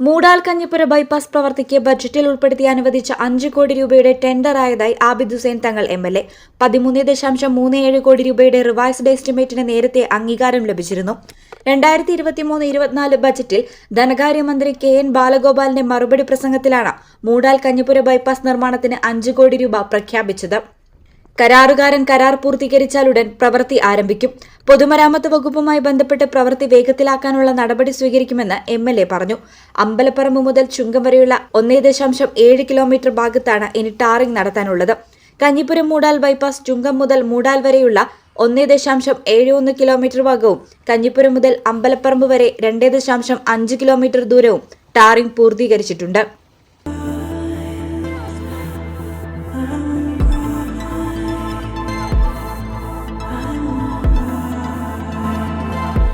Moodal Kanjippura bypass പ്രവർത്തിക്ക് ബജറ്റിൽ ഉൾപ്പെടുത്തി അനുവദിച്ച അഞ്ച് കോടി രൂപയുടെ tender ആയതായി Abid Hussain Thangal M L A. പതിമൂന്ന് ദശാംശം മൂന്ന് ഏഴ് കോടി രൂപയുടെ റിവൈസ്ഡ് എസ്റ്റിമേറ്റിന് നേരത്തെ അംഗീകാരം ലഭിച്ചിരുന്നു. രണ്ടായിരത്തി ഇരുപത്തിമൂന്ന് ഇരുപത്തിനാല് ബജറ്റിൽ ധനകാര്യമന്ത്രി കെ എൻ ബാലഗോപാലിന്റെ മറുപടി പ്രസംഗത്തിലാണ് മൂടാൽ കഞ്ഞിപ്പുര ബൈപ്പാസ് നിർമ്മാണത്തിന് അഞ്ച് കോടി രൂപ പ്രഖ്യാപിച്ചത്. കരാറുകാരൻ കരാർ പൂർത്തീകരിച്ചാലുടൻ പ്രവൃത്തി ആരംഭിക്കും. പൊതുമരാമത്ത് വകുപ്പുമായി ബന്ധപ്പെട്ട് പ്രവൃത്തി വേഗത്തിലാക്കാനുള്ള നടപടി സ്വീകരിക്കുമെന്ന് എം എൽ എ പറഞ്ഞു. അമ്പലപ്പറമ്പ് മുതൽ ചുങ്കം വരെയുള്ള ഒന്നേ ദശാംശം ഏഴ് കിലോമീറ്റർ ഭാഗത്താണ് ഇനി ടാറിംഗ് നടത്താനുള്ളത്. കഞ്ഞിപ്പുരം മൂടാൽ ബൈപ്പാസ് ചുങ്കം മുതൽ മൂടാൽ വരെയുള്ള ഒന്നേ ദശാംശം ഏഴ് ഒന്ന് കിലോമീറ്റർ ഭാഗവും കഞ്ഞിപ്പുരം മുതൽ അമ്പലപ്പറമ്പ് വരെ രണ്ടേ ദശാംശം അഞ്ച് കിലോമീറ്റർ ദൂരവും ടാറിംഗ് പൂർത്തീകരിച്ചിട്ടുണ്ട്.